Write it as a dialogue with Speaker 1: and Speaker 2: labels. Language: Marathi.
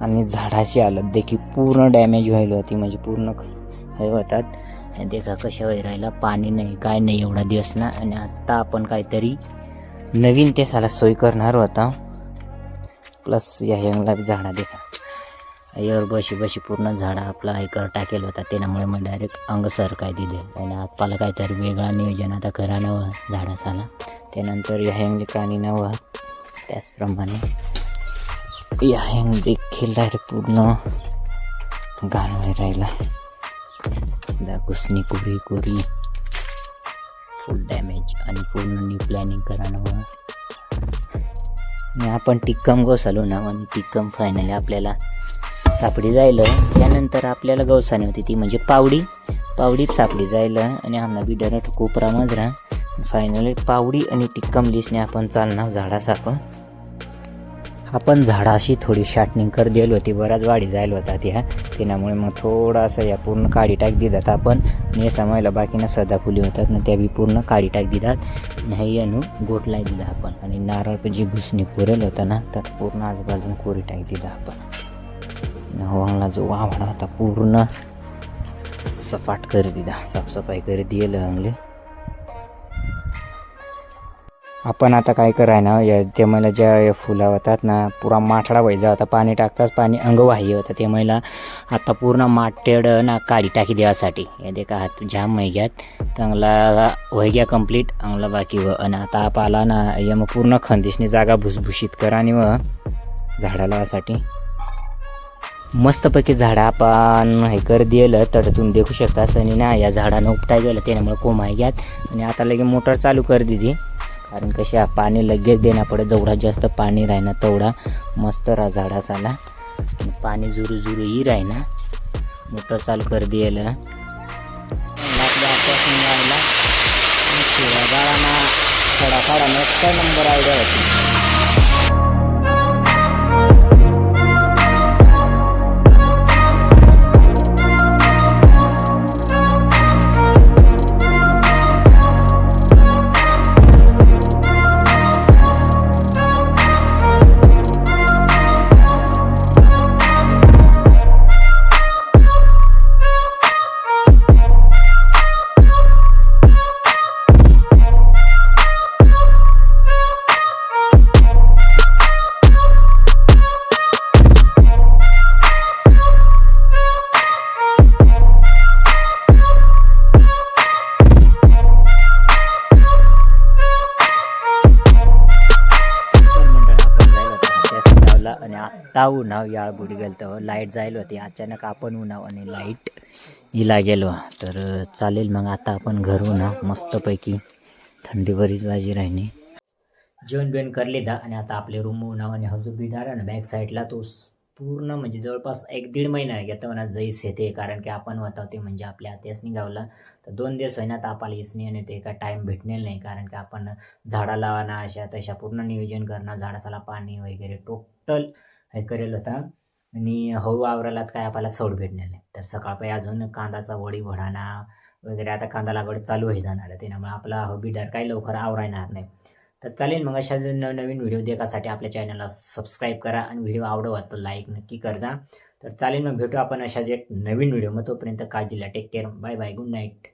Speaker 1: आणि झाडाची हालत देखील पूर्ण डॅमेज व्हायला होती म्हणजे पूर्ण हे होतात. आणि देखा कशा वेळ राहिला पाणी नाही काय नाही एवढा दिवस ना. आणि आत्ता आपण काहीतरी नवीन ते साला सोय करणार होता. प्लस या यंगला बी झाडा देखा. यावर बशी बशी पूर्ण झाडा आपला ऐकर टाकेल होता. त्याच्यामुळे मग डायरेक्ट अंग सर काय दिले. आणि आत्ताला काहीतरी वेगळा नियोजन आता करा नवं झाडासाला. त्यानंतर या हँगली प्राणी नवं. त्याचप्रमाणे या हँग देखील डायरेक्ट पूर्ण. गाणं राहिला. दा घुसणी कोरी कोरी. फुल डॅमेज आणि पूर्ण न्यू प्लॅनिंग करा नवं आणि आपण टिक्कम घोसालो ना आणि टिक्कम फायनली आपल्याला सापडी जायलं. त्यानंतर आपल्याला गवसाने होती ती म्हणजे पावडी. पावडीत सापडी जायला आणि आमना बिडर कोपरा मजरा. फायनली पावडी आणि टिक्कम दिसणे आपण चालणार झाडा साप आपण झाडाशी थोडी शार्टनिंग कर दिली होती बराच वाढी जायला होता त्या त्यामुळे मग थोडासा या पूर्ण काडी टाक दिदात आपण. ने समायला बाकीनं सदाफुली होतात ना त्या बी पूर्ण काडी टाक दिदात नाही अनु गोटलाई दिला आपण. आणि नारळ जी भुसणी कोरेल होता ना तर पूर्ण आजूबाजून कोरी टाक दिला आपण. हवाला जो वावडा होता पूर्ण सपाट कर दिला साफसफाई कर दिलं अंगले. आपण आता काय कराय ना या ते मला ज्या फुला होतात ना पुरा माठडा व्हायचा. होता पाणी टाकताच पाणी अंग वाही होतं. ते मला आता पूर्ण माटेड ना काढी टाकी देवासाठी. या देखा हात जाम मैग्यात चांगला वैग्या कंप्लीट अंगला बाकी व आणि आता आप आला ना या मग पूर्ण खंदिशने जागा भुसभुशीत करा आणि व झाडा लावासाठी. मस्तपैकी झाडं आपण हे कर दिलं तर तुम्ही देखू शकता. आणि ना या झाडानं उपटाय गेलं त्यामुळे कोमाय घ्यात आणि आता लगे मोटर चालू कर दिली. कारण कसे पाणी लगेच देणं पडे जेवढा जास्त पाणी राहिना तेवढा मस्त रा झाडासाला पाणी जुरू झुरूही राहिना. मोटर चालू कर दिलं थोडा फाडा नेक्स्ट नंबर आयडिया होती. ता उन्हाव याळ बुडी गेलतो. लाइट जायला होती. अचानक आपण उन्हाव आणि लाइट हिला गेलो. तर चालेल मग आता आपण घर मस्तपैकी थंडी बरीच बाजी राहिली. जेवण बिवण करले दा. आणि आता आपले रूम उन्हाव आणि हजू बिडार आणि बॅक साईडला तो पूर्ण म्हणजे जवळपास एक दीड महिना घेतो म्हणा जैस येते कारण की आपण होता ते म्हणजे आपल्या आत्यासनी गावला तर दोन दिवस होईना तर आपल्याला इसनी आणि ते काय टाईम भेटणार नाही. कारण की आपण झाडा लावाना अशा तशा पूर्ण नियोजन करणं झाडासाला पाणी वगैरे टोटल हे करेल होता. आणि हळू आवरालात काय आपल्याला सोड भेटणार नाही. तर सकाळपाई अजून कांदाचा वडी वडाणा वगैरे आता कांदा लागवड चालू आहे जाणार आहे. त्यामुळे आपला हॉबीडार काही लवकर आवरायणार नाही. तर चालेल मग अशा जर नवनवीन व्हिडिओ देखासाठी आपल्या चॅनलला सबस्क्राईब करा आणि व्हिडिओ आवडवा तर लाईक नक्की करजा. तर चालेल मग भेटू आपण अशाच एक नवीन व्हिडिओ. मग तोपर्यंत काळजीला take care bye bye good night